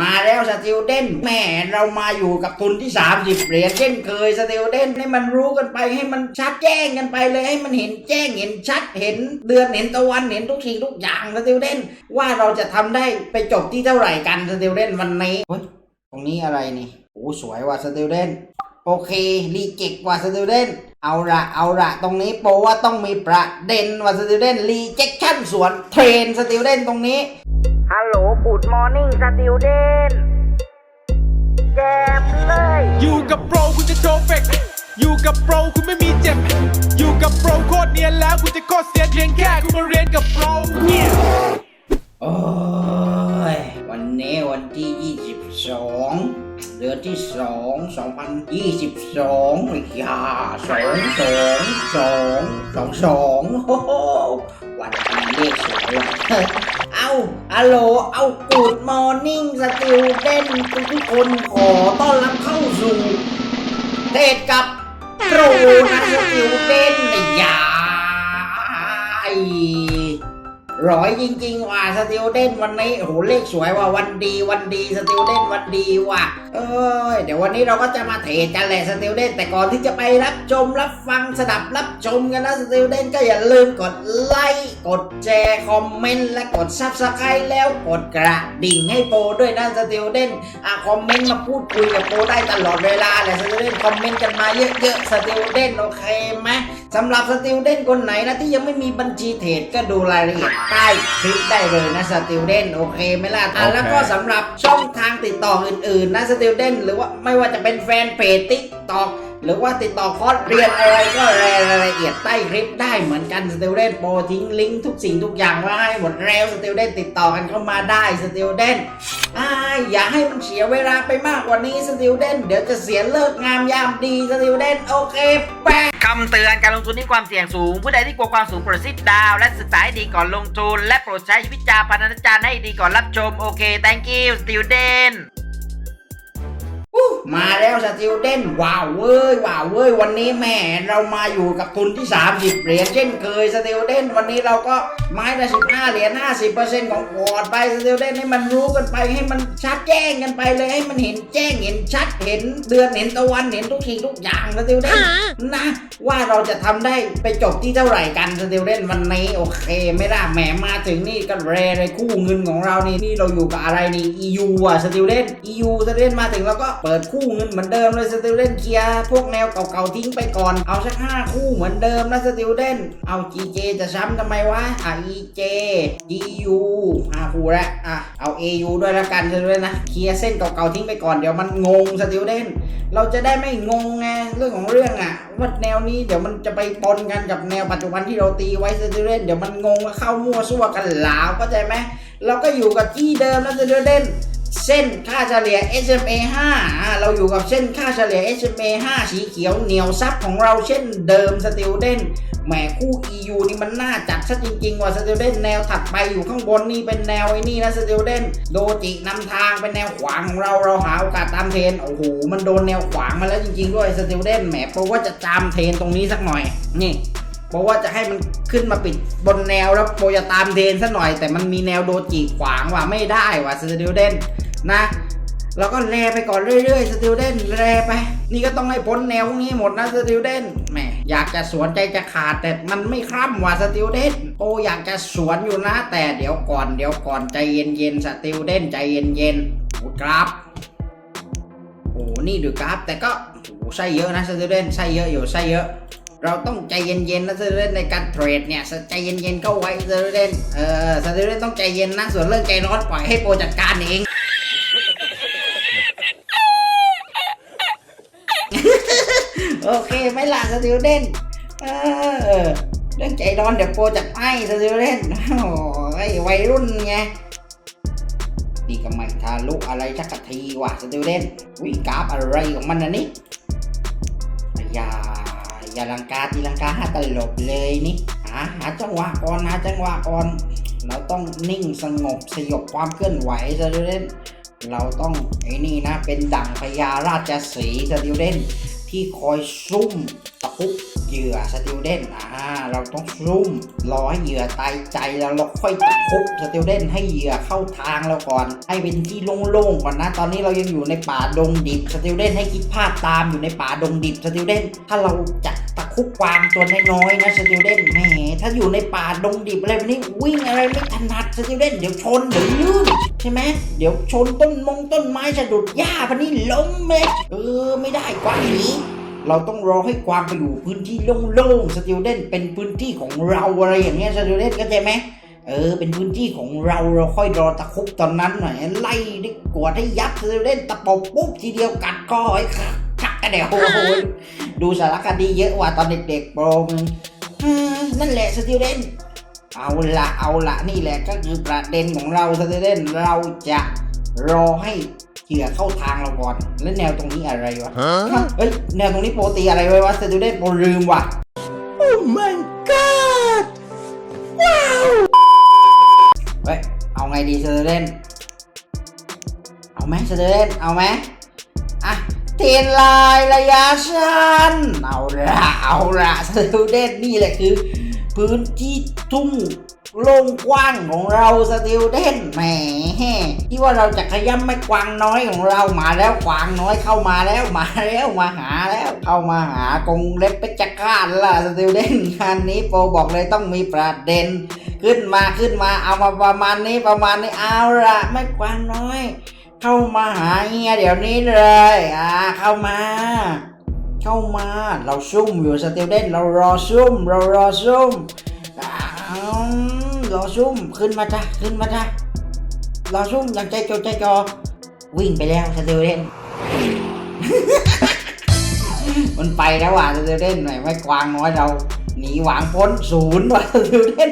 มาแล้วสติวเดนแม่เรามาอยู่กับทุนที่ 30 เหรียญเช่นเคยสติวเดนให้มันรู้กันไปให้มันชัดแจ้งกันไปเลยให้มันเห็นแจ้งเห็นชัดเห็นเดือนเห็นตะวันเห็นทุกสิ่งทุกอย่างสติวเดนว่าเราจะทำได้ไปจบที่เท่าไหร่กันสติวเดนวันนี้เฮ้ยตรงนี้อะไรนี่โอ้สวยว่ะสติวเดนโอเครีเจ็กว่ะสติวเดนเอาละเอาละตรงนี้โปว่าต้องมีประเด็นว่ะสติวเดนรีเจ็คชั่นสวนเทรนสติวเดนตรงนี้ ฮัลโหลกูดมอร์นิ่งสติวเดนแจมเลย อยู่กับโปรคุณจะโชว์เฟกอยู่กับโปรคุณไม่มีเจ็บ อยู่กับโปรโคตรเนียนแล้วคุณจะโคตรเสียนเพียงแค่คุณมาเรียนกับโปรเนี่ยโอ้ยวันนี้วันที่ 22 เดือนที่ 2 2022เลยยาสองสองสองสองสองโอ้โหวันนี้เลขสวยว่ะเอาฮัลโหล เอากูดมอร์นิ่งสติวเดนทุกๆคนขอต้อนรับเข้าสู่เทศกับโปรนะสติวเดนยาย ร้อยจริง ๆ ว่ะสติวเดนวันนี้โหเลขสวยว่ะวันดีวันดีสติวเดนวันดีว่ะเอ้ยเดี๋ยววันนี้เราก็จะมาเทรดกันแหละสติวเดนแต่ก่อนที่จะไปรับชมรับฟังสดับรับชมกันนะสติวเดนก็อย่าลืมกดไลค์กดแชร์คอมเมนต์และกดซับสไครต์แล้วกดกระดิ่งให้โปรด้วยนะสติวเดนอะคอมเมนต์มาพูดคุยกับโปรได้ตลอดเวลาแหละสติวเดนคอมเมนต์กันมาเยอะๆสติวเดนโอเคไหมสำหรับสติวเดนคนไหนนะที่ยังไม่มีบัญชีเทรดก็ดูรายละเอียดใต้คลิปได้เลยนะสติวเดนโอเคไหมล่ะอะโอเค แล้วก็สำหรับช่องทางติดต่ออื่นๆนะสติวเดนหรือว่าไม่ว่าจะเป็นแฟนเพจติ๊กตอก หรือว่าติดต่อคอร์สเรียนอะไรก็รายละเอียดใต้คลิปได้เหมือนกันสติวเดนโปรทิ้งลิงก์ทุกสิ่งทุกอย่างไว้ให้หมดแล้วสติวเดนติดต่อกันเข้ามาได้สติวเดนอ่าอย่าให้มันเสียเวลาไปมากกว่านี้สติวเดนเดี๋ยวจะเสียเลิกงามยามดีสติวเดนโอเคแปะคำเตือนการลงทุนที่ความเสี่ยงสูง ผู้ใดที่กลัวความสูงโปรดซิดดาว และศึกษาให้ดีก่อนลงทุน และโปรดใช้วิจารณญาณให้ดีก่อนรับชมโอเค thank you student มาแล้วสติวเดนว้าวเว้ยว้าวเว้ยวันนี้แหม่เรามาอยู่กับทุนที่ 30 เหรียญเช่นเคยสติวเดนวันนี้เราก็ไม้ละ15 เหรียญ50%ของพอร์ตไปสติวเดนให้มันรู้กันไปให้มันชัดแจ้งกันไปเลยให้มันเห็นแจ้งเห็นชัดเห็นเดือนเห็นตะวันเห็นทุกสิ่งทุกอย่างสติวเดนนะว่าเราจะทำได้ไปจบที่เท่าไหร่กันสติวเดนวันนี้โอเค ไม่ล่ะแหมมาถึงนี่ก็แรเลยคู่เงินของเรานี่นี่เราอยู่กับอะไรนี่ EU อะสติวเดน EU สติวเดนมาถึงแล้วก็เปิดคู่เงินเหมือนเดิมเลยสติวเดนเคลียร์พวกแนวเก่าๆทิ้งไปก่อน เอาสักห้าคู่เหมือนเดิมนะสติวเดนเอา GJ จจะซ้ำทำไมวะอะ EJ GU ห้าคู่แล้วอะเอา AU ด้วยละกันเดนนะเคลียร์เส้นเก่าๆทิ้งไปก่อนเดี๋ยวมันงงสติวเดนเราจะได้ไม่งงไงเรื่องของเรื่องอะว่าแนวนี้เดี๋ยวมันจะไปปนกันกับแนวปัจจุบันที่เราตีไว้สติวเดนเดี๋ยวมันงงเข้ามั่วซั่วกันหลาวเข้าใจไหมเราก็อยู่กับที่เดิมนะสติวเดน เส้นค่าเฉลี่ย SMA 5เราอยู่กับเส้นค่าเฉลี่ย SMA 5 สีเขียวเหนียวซับของเราเช่นเดิมสติลเดนแหมคู่ EU นี่มันน่าจัดซะจริง ๆ ว่ะสติลเดนแนวถัดไปอยู่ข้างบนนี่เป็นแนวไอ้นี่นะสติลเดนโดจินำทางเป็นแนวขวางของเราเราหาโอกาสตามเทรนโอ้โหมันโดนแนวขวางมาแล้วจริง ๆ ด้วยสติลเดนแหมเพราะว่าจะตามเทรนตรงนี้สักหน่อยนี่ เพราะว่าจะให้มันขึ้นมาปิดบนแนวแล้วโปรจะตามเทรนซะหน่อย แต่มันมีแนวโดจิขวางว่ะไม่ได้ว่ะสติลเดนนะเราก็แลไปก่อนเรื่อยๆ สติลเดนแลไป นี่ก็ต้องให้พ้นแนวพวกนี้หมดนะสติลเดนแหมอยากจะสวนใจจะขาดแต่มันไม่คร่ำว่ะสติลเดนโอ้อยากจะสวนอยู่นะ แต่เดี๋ยวก่อนเดี๋ยวก่อนใจเย็นๆสติลเดนใจเย็นๆโอ้กราฟโอ้นี่ดูกราฟแต่ก็โอ้ไส้เยอะนะสติลเดนไส้เยอะอยู่ไส้เยอะ เราต้องใจเย็นๆนะสติลเดนในการเทรดเนี่ยใจเย็นๆเข้าไว้สติลเดนเออสติลเดนต้องใจเย็นนะส่วนเรื่องใจร้อนปล่อยให้โปรจัดการเองโอเคไหม่ล่ะสติลเดนเออเรื่องใจร้อนเดี๋ยวโปรจัดให้สติลเดนโอ้ยวัยรุ่นไงดีก็ไม่ทาลุอะไรสักทีว่ะสติลเดนวิกราฟอะไรของมันนะนี่อย่า อย่าลังกาตีลังกาห้าตลบเลยนี่หาหาจังหวะก่อนหาจังหวะก่อน เราต้องนิ่งสงบสยบความเคลื่อนไหวสติลเดนเราต้องไอ้นี่นะเป็นดั่งพญาราชสีสติลเดนที่คอยซุ่มตะคุบ เหยื่อสติลเดนอ่าเราต้องซุ่มรอให้เหยื่อตายใจแล้วเราค่อยตะคุบสติลเดนให้เหยื่อเข้าทางเราก่อน ให้เป็นที่โล่งๆก่อนนะ ตอนนี้เรายังอยู่ในป่าดงดิบสติลเดนให้คิดภาพตามอยู่ในป่าดงดิบสติลเดนถ้าเราจัดตะคุบกวางตัวน้อยๆนะสติลเดนแหมถ้าอยู่ในป่าดงดิบอะไรแบบนี้วิ่งอะไรไม่ถนัดสติลเดนเดี๋ยวชนเดี๋ยวลื่นใช่ไหมเดี๋ยวชนต้นมงต้นไม้สะดุดหญ้าพันนี้ล้มเลยเออไม่ได้กวางหนี เราต้องรอให้กวางไปอยู่พื้นที่โล่งๆสติลเดนเป็นพื้นที่ของเราอะไรอย่างเงี้ยสติลเดนเข้าใจไหมเออเป็นพื้นที่ของเราเราค่อยรอตะคุบตอนนั้นหน่อยไล่ได้กวดให้ยับสติลเดนตะปบปุ๊บทีเดียวกัดก้อยคักคักกันเดี๋ยวโอ้ดูสารคดีเยอะว่ะตอนเด็กๆโปรมึงอืมนั่นแหละสติลเดนเอาละเอาละนี่แหละก็คือประเด็นของเราสติลเดนเราจะรอให้ เหยื่อเข้าทางเราก่อน แล้วแนวตรงนี้อะไรวะเฮ้ยแนวตรงนี้โปรตีอะไรไว้วะสตูเดนโปรลืมว่ะโอ้ my god ว้าวเฮ้ยเอาไงดีสตูเดนเอาไหมสตูเดนเอาไหมอะเทรนไลน์ระยะสั้นเอาละเอาละสตูเดนนี่แหละคือ พื้นที่ทุ่ง โล่งกว้างของเราสติลเดนแหมที่ว่าเราจะขย้ำไม่กวางน้อยของเรามาแล้วกวางน้อยเข้ามาแล้วมาแล้วมาหาแล้วเข้ามาหากงเล็บเป็จจกาล่ะสติลเดนงานนี้โปรบอกเลยต้องมีประเด็น ขึ้นมาขึ้นมาเอามาประมาณนี้ประมาณนี้เอาละไม่กวางน้อย เข้ามาหาเฮียเดี๋ยวนี้เลยอ่าเข้ามาเข้ามาเราซุ่มอยู่สติลเดนเรารอซุ่มเรารอซุ่ม รอซุ่มขึ้นมาจ้ะขึ้นมาจ้ะรอซุ่มอย่างใจจดใจจอ วิ่งไปแล้วสเตลเดนมันไปแล้วว่ะสเตลเดนหน่อยไม่กวางน้อยเราหนีหวางพ้นศูนย์ว่ะสเตลเดน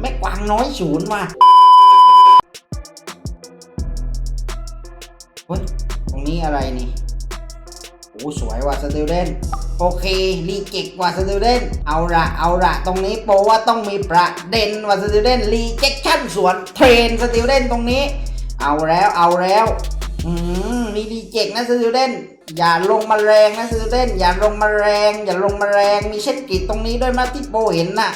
ไม่กวางน้อยศูนย์ว่ะเฮ้ยตรงนี้อะไรนี่โอ้สวยว่ะสเตลเดน โอเครีเจ็กว่าสติลเดนเอาละเอาละตรงนี้โปว่าต้องมีประเด็นว่าสติลเดนรีเจ็คชั่นสวนเทรนสติลเดนตรงนี้ เอาแล้วเอาแล้วอืมมีรีเจ็คนะสติลเดนอย่าลงมาแรงนะสติลเดนอย่าลงมาแรง อย่าลงมาแรงมีเช่นกรีดตรงนี้ด้วยนะที่โปเห็นน่ะ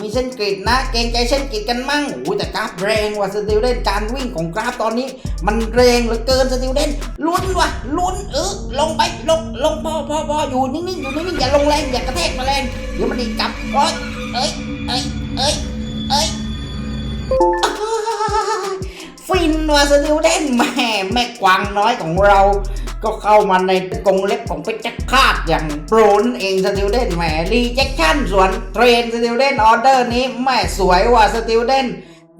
มีเส้นกรีดนะ เกรงใจเส้นกรีดกันมั่งโอ้ยแต่กราฟแรงว่ะสติลเดนการวิ่งของกราฟตอนนี้ มันแรงเหลือเกินสติลเดนลุ้นว่ะลุ้นเออลงไปลงลงพอพอพออยู่นิ่งๆอยู่นิ่งๆอย่าลงแรงอย่ากระแทกมาแรงเดี๋ยวมันอีกลับโอ้ยเอ้ยเอ้ยเอ้ยเอ้ยอ้ายฟินว่ะสติลเดนแม่แม่กวางน้อยของเรา ก็เข้ามาในกรงเล็บของเพชรฆาตอย่างโปรนเองสติลเดนแหมรีเจคชั่นส่วนเทรนสติลเดนออเดอร์นี้แม่สวยว่ะสติลเดน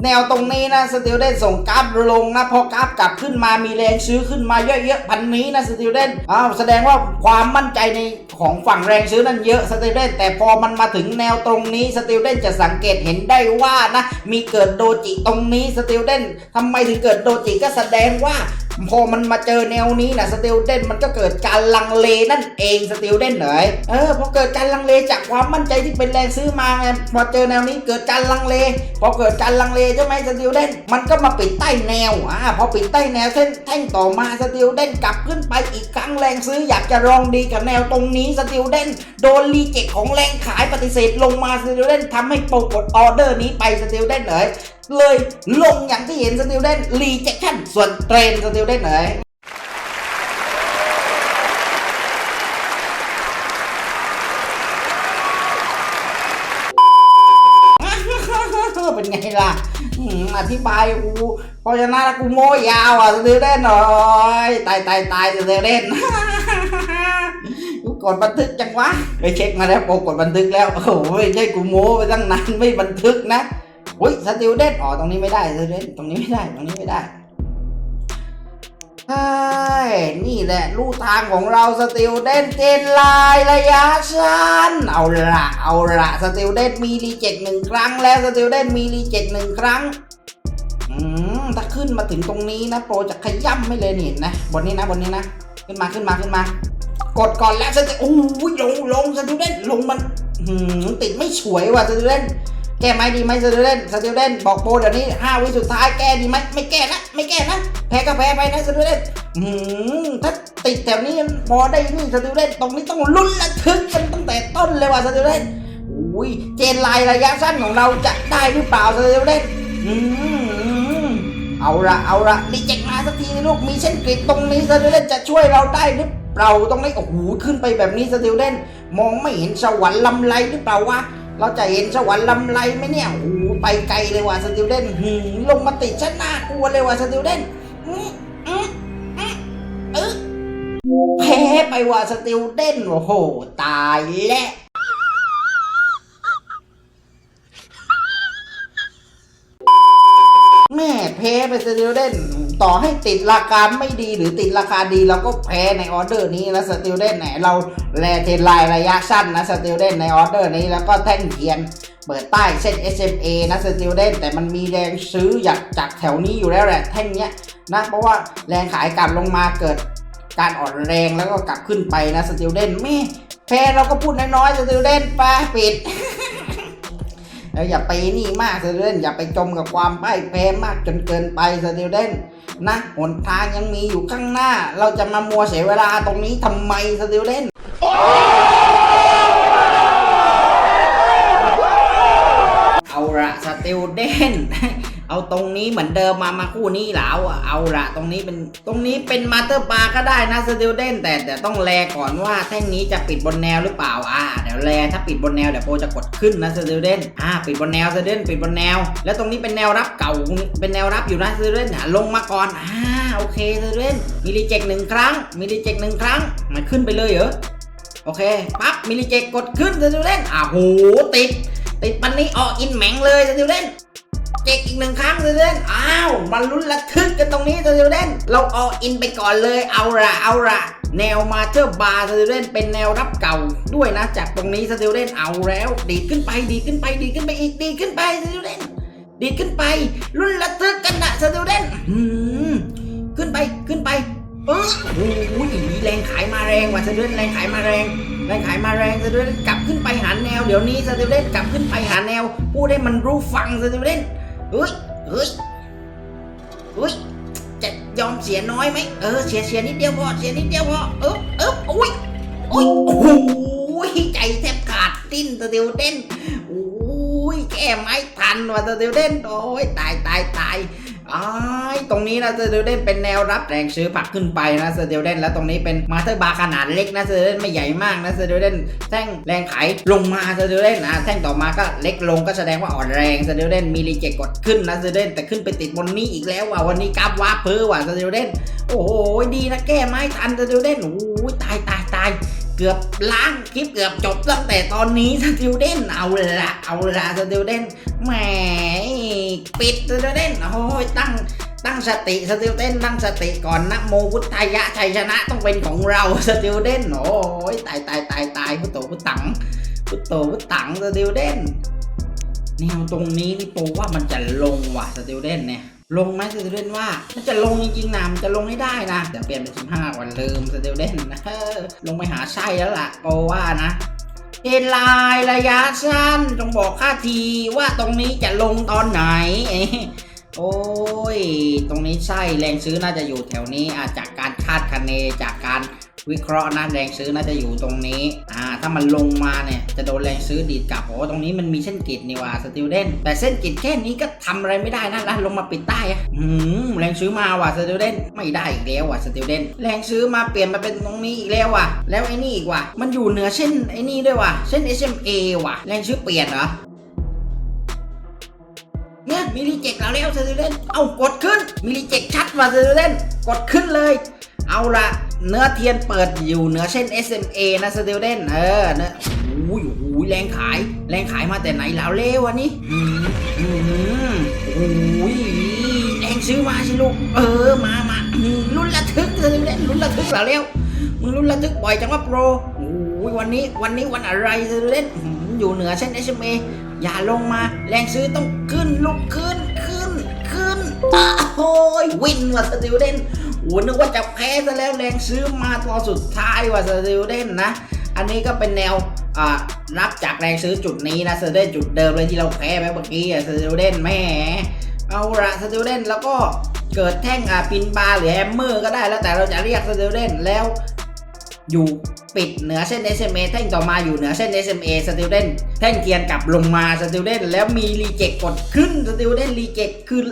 แนวตรงนี้นะสติลเดนส่งกราฟลงนะพอกราฟกลับขึ้นมามีแรงซื้อขึ้นมาเยอะๆพันนี้นะสติลเดนอ้าวแสดงว่าความมั่นใจในของฝั่งแรงซื้อนั้นเยอะสติลเดนแต่พอมันมาถึงแนวตรงนี้สติลเดนจะสังเกตเห็นได้ว่านะมีเกิดโดจิตรงนี้สติลเดนทำไมถึงเกิดโดจิก็แสดงว่า พอมันมาเจอแนวนี้นะสติลเดนมันก็เกิดการลังเลนั่นเองสติลเดนเหรอเออพอเกิดการลังเลจากความมั่นใจที่เป็นแรงซื้อมาไงพอเจอแนวนี้เกิดการลังเล พอเกิดการลังเลใช่ไหมสติลเดนมันก็มาปิดใต้แนวอ่าพอปิดใต้แนวเส้นแท่งต่อมาสติลเดนกลับขึ้นไปอีกครั้งแรงซื้ออยากจะลองดีกับแนวตรงนี้สติลเดนโดนรีเจ็คของแรงขายปฏิเสธลงมาสติลเดนทำให้โปรกดออเดอร์นี้ไปสติลเดนเลย เลยลงอย่างที่เห็นสติลเดนรีเจคชั่นส่วนเทรนสติลเดนเลยเป็นไงล่ะอมอธิบายกูเพราะฉะนั้นกูโม้ยาวอะสติลเล่นหน่อยตายตายตายสติลเล่นกูกดบันทึกจังวะไปเช็คมาแล้วโปกดบันทึกแล้วโอ้โหไม่ใช่กูโม้ไปตั้งนานไม่บันทึกนะ อุ้ยสติลเล่นอ๋อตรงนี้ไม่ได้สติลเล่นตรงนี้ไม่ได้ ตรงนี้ไม่ได้ใช่นี่แหละลู่ทางของเราสติลเดนเจนไลน์ระยะสั้นเอาละเอาละสติลเดนมีรีเจ็คหนึ่งครั้งแล้วสติลเดนมีรีเจ็คหนึ่งครั้งอืมถ้าขึ้นมาถึงตรงนี้นะโปรจะขย้ำไม่เลยนี่นะบนนี้นะบนนี้นะ ขึ้นมาขึ้นมาขึ้นมา กดก่อนแล้วสติโอ้ยลงลงสติลเดนลงมันหืมติดไม่สวยว่ะสติลเดน แก้ไหมดีไหมสติวเดนสติวเดนบอกโปรเดี๋ยวนี้ห้าวิสุดท้ายแก้ดีไหมไม่แก้นะ ไม่แก้นะ แพ้ก็แพ้ไปนะสติวเดนอืมถ้าติดแถวนี้พอได้นี่สติวเดนตรงนี้ต้องลุ้นระทึกกันตั้งแต่ต้นเลยว่ะสติวเดนอุ้ยเจนไลน์ระยะสั้นของเราจะได้หรือเปล่าสติวเดนอืมเอาละเอาละรีเจ็คมาสักทีลูกมีเส้นกริดตรงนี้สติวเดนจะช่วยเราได้หรือเปล่าตรงนี้โอ้โหขึ้นไปแบบนี้สติวเดนมองไม่เห็นสวรรค์ลำไรหรือเปล่าวะ เราจะเห็นสวรรค์ลำไรไหมเนี่ยโอ้โหไปไกลเลยว่ะสติวเดนหืมลงมาติดชั้นหน้ากลัวเลยว่ะสติวเดนเออแพ้ไปว่ะสติวเดนโอ้โห ตายแล้ว แม่แพ้ไปสติวเดนต่อให้ติดราคาไม่ดีหรือติดราคาดีเราก็แพ้ในออเดอร์นี้แล้วสติวเดนไหนเราแลเทนไลน์ระยะสั้นนะสติวเดนในออเดอร์นี้แล้วก็แท่งเทียนเปิดใต้เส้น SMA นะสติวเดนแต่มันมีแรงซื้ออยากจากแถวนี้อยู่แล้วแหละแท่งเนี้ยนะเพราะว่าแรงขายกลับลงมาเกิดการอ่อนแรงแล้วก็กลับขึ้นไปนะสติวเดนแม่แพ้เราก็พูดน้อยๆสติวเดนไปปิด แล้วอย่าไปนี่มากสติวเดนอย่าไปจมกับความพ่ายแพ้มากจนเกินไปสติวเดนนะหนทางยังมีอยู่ข้างหน้า เราจะมามัวเสียเวลาตรงนี้ทำไมสติวเดนเอาละสติลเดน เอาตรงนี้เหมือนเดิมมามาคู่นี้แล้วเอาละตรงนี้เป็นตรงนี้เป็นมาสเตอร์บาร์ก็ได้นะสติลเดนแต่แต่ต้องแลก่อนว่าแท่งนี้จะปิดบนแนวหรือเปล่าอ่าเดี๋ยวแลถ้าปิดบนแนวเดี๋ยวโปรจะกดขึ้นนะสติลเดนอ่าปิดบนแนวสติลเดนปิดบนแนว แล้วตรงนี้เป็นแนวรับเก่าเป็นแนวรับอยู่นะสติลเดนอะลงมาก่อนอ่าโอเคสติลเดนมีรีเจ็คหนึ่งครั้งมีรีเจ็คหนึ่งครั้งมันขึ้นไปเลยเหรอโอเคปั๊บมีรีเจ็คกดขึ้นสติลเดนอ่าโหติดติดปันนี้ออกอินแหมงเลยสติวเดน เจ๊กอีกหนึ่งครั้งสติวเดนอ้าวมันลุ้นระทึกกันตรงนี้สติวเดนเราออกอินไปก่อนเลยเอาละเอาละแนวมาเทอร์บาร์สติวเดนเป็นแนวรับเก่าด้วยนะ จากตรงนี้สติวเดนเอาแล้ว ดีดขึ้นไปดีดขึ้นไปดีดขึ้นไปอีกดีดขึ้นไปสติวเดนดีดขึ้นไปลุ้นระทึกกันนะสติวเดนอืมขึ้นไปขึ้นไปเออโอ้ยแรงขายมาแรงว่ะสติวเดนแรงขายมาแรงแรงขายมาแรงสติวเดนกลับขึ้นไปหาแนวเดี๋ยวนี้สติวเดนกลับขึ้นไปหาแนวพูดให้มันรู้ฟังสติวเดน เฮ้ยเฮ้ยเฮ้ยจะยอมเสียน้อยไหมเออเสียเสียนิดเดียวพอเสียนิดเดียวพอเออเอออุ้ยอุ้ยโอ้ยใจแทบขาดติ้นสติวเดนโอ้ยแก้ไม้ทันว่ะสติวเดนโอ้ยตายตายตาย อ้ายตรงนี้นะสติวเดนเป็นแนวรับแรงซื้อผักขึ้นไปนะสติวเดนแล้วตรงนี้เป็นมาสเตอร์บาร์ขนาดเล็กนะสติวเดนไม่ใหญ่มากนะสติวเดนแท่งแรงขายลงมาสติวเดนนะแท่งต่อมาก็เล็กลงก็แสดงว่าอ่อนแรงสติวเดนมีรีเจคกดขึ้นนะสติวเดนแต่ขึ้นไปติดบนนี้อีกแล้วว่ะวันนี้กราฟว้าเพ้อว่ะสติวเดนโอ้โหดีนะแก้ไม้ทันสติวเดนโอ้ยตายตายตาย เกือบล้างคลิปเกือบจบตั้งแต่ตอนนี้สติวเดนเอาละเอาละสติวเดนแหมปิดสติวเดนโอ้ยตั้งตั้งสติสติวเดนตั้งสติก่อนนะโมพุทธายะชัยชนะต้องเป็นของเราสติวเดนโอ้ยตายตายตายตายพุทโธพุทธังพุทโธพุทธังสติวเดนแนวตรงนี้นี่โปว่ามันจะลงว่ะสติวเดนเนี่ย ลงไหมสติวเดนว่ามันจะลงจริงๆนะมันจะลงให้ได้นะแต่เปลี่ยนเป็น15วันลืมสติวเดนนะเออลงไปหาไส้แล้วล่ะโปว่านะเฮดไลน์ระยะสั้นจงบอกค่าทีว่าตรงนี้จะลงตอนไหน โอ้ย ตรงนี้ใช่แรงซื้อน่าจะอยู่แถวนี้อาจากการคาดคะเนจากการวิเคราะห์นะแรงซื้อน่าจะอยู่ตรงนี้ อ่า ถ้ามันลงมาเนี่ย จะโดนแรงซื้อดีดกลับ โอ้ ตรงนี้มันมีเส้นกริดนี่ว่าสติลเดนแต่เส้นกริดแค่นี้ก็ทำอะไรไม่ได้นะแล้วลงมาปิดใต้อะอืมแรงซื้อมาว่ะสติลเดนไม่ได้อีกแล้วว่ะสติลเดนแรงซื้อมาเปลี่ยนมาเป็นตรงนี้อีกแล้วว่ะ แล้วไอ้นี่อีกว่ะ มันอยู่เหนือเส้นไอ้นี่ด้วยว่ะ เส้น SMA ว่ะ แรงซื้อเปลี่ยนเหรอ เนี่ยมีรีเจ็คเราแล้วเซอร์เดนเอากดขึ้น มีรีเจ็คชัดว่าเซอร์เดนกดขึ้นเลย เอาละเนื้อเทียนเปิดอยู่เหนือเส้น SMA นะเซอร์เดนเออเนื้อโอ้ยโอ้ยแรงขาย แรงขายมาแต่ไหนแล้วเลววะนี่อืมอืมโอ้ยแรงซื้อมาสิลูก เออมามาอืมลุ้นระทึกเซอร์เดนลุ้นระทึกแล้วเร็วมึงลุ้นระทึกบ่อยจังว่าโปรโอ้ยวันนี้วันนี้วันอะไรเซอร์เดนอืมอยู่เหนือเส้น SMA อย่าลงมา แรงซื้อต้องขึ้นลุกขึ้นขึ้นขึ้นอ้โอ้ยวินว่ะสติวเดนโอ้นึกว่าจะแพ้ซะแล้วแรงซื้อมาตอนสุดท้ายว่ะสติวเดนนะ อันนี้ก็เป็นแนวรับจากแรงซื้อจุดนี้นะสติวเดนจุดเดิมเลยที่เราแพ้ไปเมื่อกี้สติวเดนแม่เอาละสติวเดนแล้วก็เกิดแท่งอ่าปินบาร์หรือแฮมเมอร์ก็ได้แล้วแต่เราจะเรียกสติวเดนแล้ว อยู่ปิดเหนือเส้น SMA แท่งต่อมาอยู่เหนือเส้น SMA สติวเดนแท่งเทียนกลับลงมาสติวเดนแล้วมีรีเจ็คกดขึ้นสติวเดนรีเจ็คคือ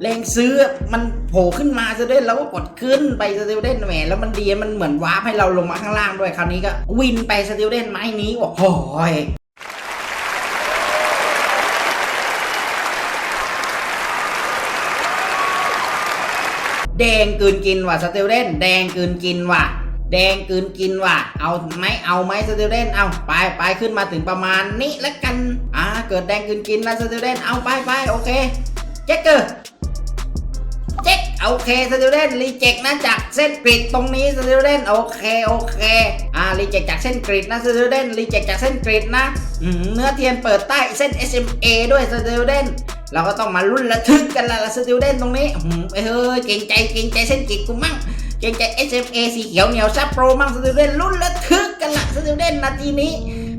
แรงซื้อมันโผล่ขึ้นมาสติวเดนแล้วก็กดขึ้นไปสติวเดนแหมแล้วมันดีมันเหมือนวาร์ปให้เราลงมาข้างล่างด้วยคราวนี้ก็วินไปสติวเดนไม้นี้โอ้โหยแดงกืนกินว่ะสติวเดนแดงกืนกินว่ะ แดงกืนกินว่ะ เอาไหมเอาไหมสติวเดนเอาไปไปขึ้นมาถึงประมาณนี้แล้วกัน อ่า เกิดแดงกืนกินนะสติวเดนเอาไปไปโอเค เจ๊กเกอร์เจ๊กโอเคสติวเดนรีเจ็คนะจากเส้นกริดตรงนี้สติวเดนโอเคโอเค อ่ารีเจ็คจากเส้นกริดนะสติวเดนรีเจ็คจากเส้นกริดนะอืเนื้อเทียนเปิดใต้เส้น SMA ด้วยสติวเดนเราก็ต้องมาลุ้นระทึกกันละละสติวเดนตรงนี้อืมเฮ้ยเก่งใจเก่งใจเส้นกริดกูมั่ง เกงใจ SMA สีเขียวเหนียวซับโปรมั่งสตูเดนรุ่นระทึกกันละสตูเดนนาทีนี้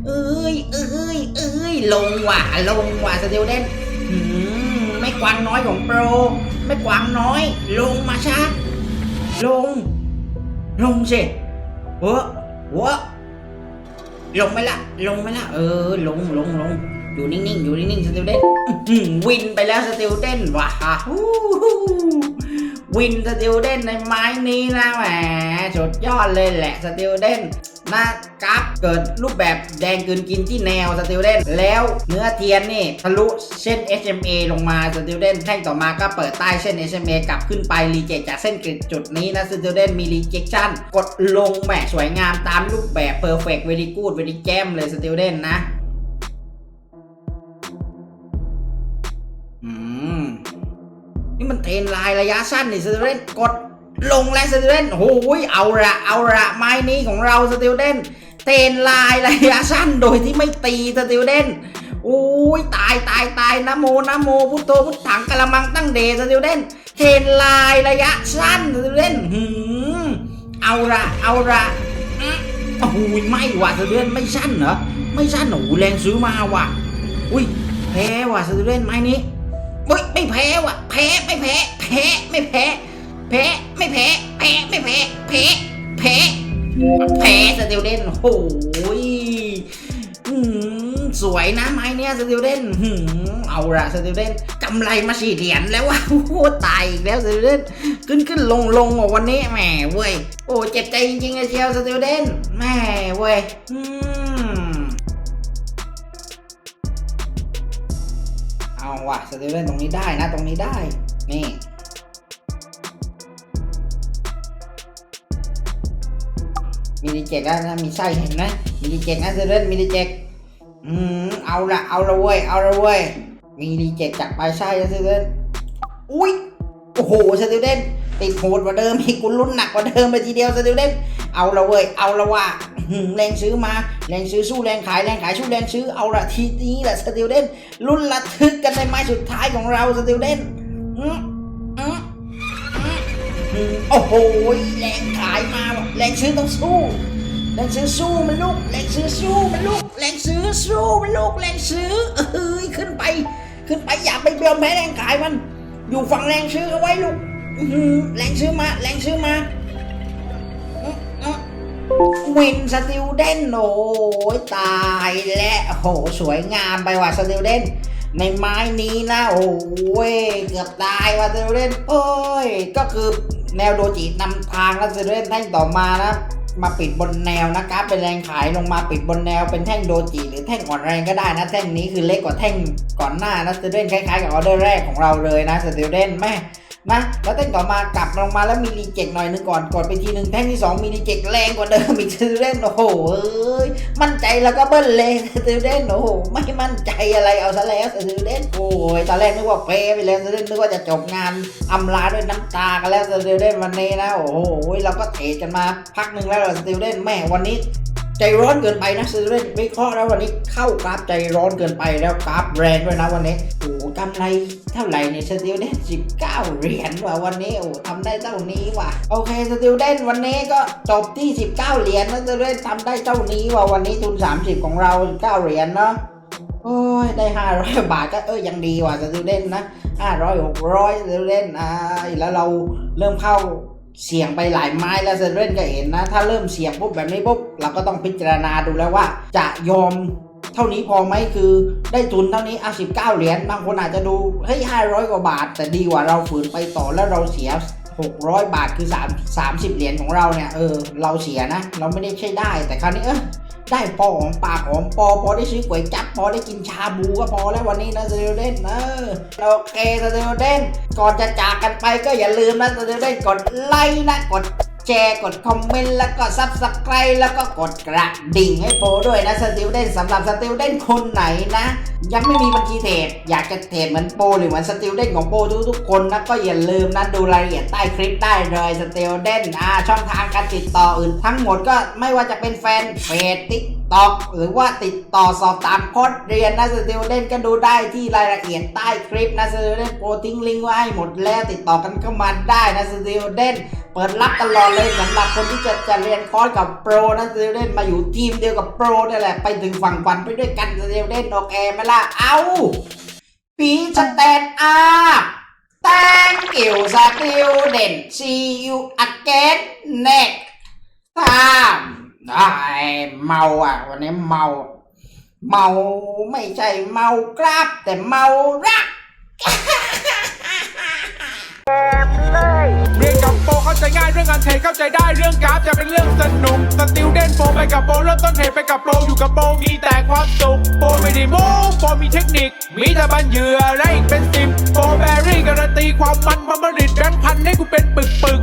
เอ้ยเอ้ยเอ้ยลงว่ะลงว่ะสตูเดนหืมไม่กวางน้อยของโปร ไม่กวางน้อย ลงมาช้าลง ลงสิเวะวะลงไหมล่ะ ลงไหมล่ะ เออ ลงลงลง อยู่นิ่งๆ อยู่นิ่งๆ สติวเดนวินไปแล้วสติวเดนว้าฮู้ฮู้วินสติวเดนในไม้นี้นะแหมสุดยอดเลยแหละสติวเดนหน้ากราฟเกิดรูปแบบแดงกลืนกินที่แนวสติวเดนแล้วเนื้อเทียนนี่ทะลุเส้น SMA ลงมาสติวเดนแท่งต่อมาก็เปิดใต้เส้น SMA กลับขึ้นไปรีเจคจากเส้นกริดจุดนี้นะสติวเดนมีรีเจคชั่นกดลงแหมสวยงามตามรูปแบบ perfect very good very jam เลยสติวเดนนะ นี่มันเทรนไลน์ระยะสั้นนี่สติเดนกดลงแล้วสติเดนโอ้ยเอาละเอาละไม้นี้ของเราสติเดนเทรนไลน์ระยะสั้นโดยที่ไม่ตีสติเดนโอ้ยตายตายตายนะโมนะโมพุทโธพุทถังกะละมังตั้งเดสติเดนเทรนไลน์ระยะสั้นสติเดนหืมเอาละเอาละโอ้ยไม่ว่ะสติเดนไม่สั้นเหรอไม่สั้นโอ้แรงซื้อมาว่ะอุ้ยแพ้ว่ะสติเดนไม้นี้ เฮ้ยไม่แพ้ว่ะ แพ้ไม่แพ้ แพ้ไม่แพ้ แพ้ไม่แพ้ แพ้ไม่แพ้ แพ้ แพ้ แพ้สติลเดนโอ้โหยสวยนะไม้เนี้ยสติลเดนเอาละสติลเดนกำไรมาสี่เหรียญแล้วว่ะโอ้ตายอีกแล้วสติลเดนขึ้นขึ้นลงลงวันนี้แหมเว้ยโอ้เจ็บใจจริงๆเลยเชียวสติลเดนแหมเว้ย ว่ะสติเล่นตรงนี้ได้นะ ตรงนี้ได้ นี่มีดีเจกนะมีไส้เห็นไหมมีดีเจกนะสติลเล่นมีดีเจกอืมเอาละเอาละเว้ยเอาละเว้ยมีดีเจกจากปลายไส้นะสติลเล่นอุ้ยโอ้โหสติเล่นติดโหดกว่าเดิมอีกกูลุ้นหนักกว่าเดิมไปทีเดียวสติเล่นเอาละเว้ยเอาละว่าแรงซื้อมาแรงซื้อสู้แรงขายแรงขายสู้แรงซื้อเอาละทีนี้แหละสติเล่นลุ้นระทึก ไม้สุดท้ายของเราสติลเดนอืมอืมอืมอืมโอ้โห แรงขายมาว่ะแรงซื้อต้องสู้ แรงซื้อสู้มันลูก แรงซื้อสู้มันลูก แรงซื้อสู้มันลูก แรงซื้อ เอ้ย ขึ้นไป ขึ้นไปอย่าไปเบียวแพ้แรงขายมัน อยู่ฝั่งแรงซื้อเอาไว้ลูกแรงซื้อมา แรงซื้อมาอืมอืมวินสติลเดนโอ้ยตายและโหสวยงามไปว่ะสติลเดน ในไม้นี้นะโอ้ยเกือบตายว่ะสติลเรนโอ้ย ก็คือแนวโดจินำทางแล้วสติลเรนแท่งต่อมานะมาปิดบนแนวนะครับ เป็นแรงขายลงมาปิดบนแนวเป็นแท่งโดจิหรือแท่งอ่อนแรงก็ได้นะ แท่งนี้คือเล็กกว่าแท่งก่อนหน้านะสติลเดนคล้ายๆกับออเดอร์แรกของเราเลยนะสติลเดนแม่ นะ แล้วแท่งต่อมากลับลงมาแล้วมีรีเจ็คหน่อยนึงก่อนกดไปทีหนึ่งแท่งที่สองมีรีเจ็คแรงกว่าเดิมอีกสติลเดนโอ้โหเอ้ยมั่นใจแล้วก็เบิ้ลเลยสติลเดนโอ้โหไม่มั่นใจอะไรเอาซะแล้วสติลเดนโอ้ยตอนแรกนึกว่าเปไปแล้วสติลเดนนึกว่าจะจบงานอำลาด้วยน้ำตากันแล้วสติลเดนวันนี้นะโอ้โหเราก็เทกันมาพักหนึ่งแล้วสติลเดนแม่วันนี้ ใจร้อนเกินไปนะซื้อเล่นวิเคราะห์แล้ววันนี้เข้ากราฟใจร้อนเกินไปแล้วกราฟแรงด้วยนะวันนี้โอ้กำไรเท่าไหร่เนี่ยสติลเดนสิบเก้าเหรียญว่ะวันนี้โอ้ทำได้เท่านี้ว่ะโอเคสติลเดนวันนี้ก็จบที่19เก้าเหรียญนะสติลเดนทำได้เท่านี้ว่ะวันนี้ทุน30ของเรา19เหรียญเนาะโอ้ยได้500บาทก็เออยังดีว่ะสติลเดนนะ500 600สติลเดนอ่าแล้วเราเริ่มเข้า เสี่ยงไปหลายไม้แล้วเซเว่นก็เห็นนะ ถ้าเริ่มเสี่ยงปุ๊บแบบนี้ปุ๊บเราก็ต้องพิจารณาดูแล้วว่า จะยอมเท่านี้พอไหมคือได้ทุนเท่านี้อะสิบเก้าเหรียญบางคนอาจจะดูเฮ้ยห้าร้อยกว่าบาท แต่ดีกว่าเราฝืนไปต่อแล้วเราเสีย 600 บาทคือ3 30 เหรียญของเราเนี่ยเออเราเสียนะ เราไม่ได้ใช่ได้แต่คราวนี้เออ ได้พอหอมปากหอมปอพอได้ซื้อก๋วยจั๊บพอได้กินชาบูก็พอแล้ววันนี้นะเซเดนเออโอเคเซเดนก่อนจะจากกันไปก็อย่าลืมนะเซเดนกดไลค์นะกด แชร์กดคอมเมนต์แล้วก็ซับสไครต์แล้วก็กดกระดิ่งให้โปด้วยนะสติวเดนสำหรับสติวเดนคนไหนนะ ยังไม่มีบัญชีเทรดอยากจะเทรดเหมือนโปหรือเหมือนสติวเดนของโปรทุกๆคนนะก็อย่าลืมนะดูรายละเอียดใต้คลิปได้เลยสติวเดนอ่าช่องทางการติดต่ออื่นทั้งหมดก็ไม่ว่าจะเป็นแฟนเพจติ๊กตอกหรือว่าติดต่อสอบถามคอร์สเรียนนะสติลเดนก็ดูได้ที่รายละเอียดใต้คลิปนะสติลเดนโปรทิ้งลิงก์ไว้ให้หมดแล้วติดต่อกันเข้ามาได้นะสติลเดนเปิดรับตลอดเลยสำหรับคนที่จะจะเรียนคอร์สกับโปรนะเซเล่นมาอยู่ทีมเดียวกับโปรนี่แหละไปถึงฝั่งฝันไปด้วยกันเซเล่นโอเคไหมล่ะเอาปีสแตนอาร์ thank you สติลเด่น see you again next time ไอ้เมาอะ วันนี้เมา เมาไม่ใช่เมากราบแต่เมารักเรียนกับโปรเข้าใจง่ายเรื่องการเทรดเข้าใจได้เรื่องกราฟจะเป็นเรื่องสนุกสติลเด่นโปรไปกับโปรเริ่มต้นเทรดไปกับโปรอยู่กับโปรมีแต่ความสุขโปรไม่ได้โม้โปรมีเทคนิค มีแต่บันเหยื่อและอีกเป็นสิบโปรแบรี่การันตีความมันพัมริดแบงค์พันให้กูเป็นปึกปึก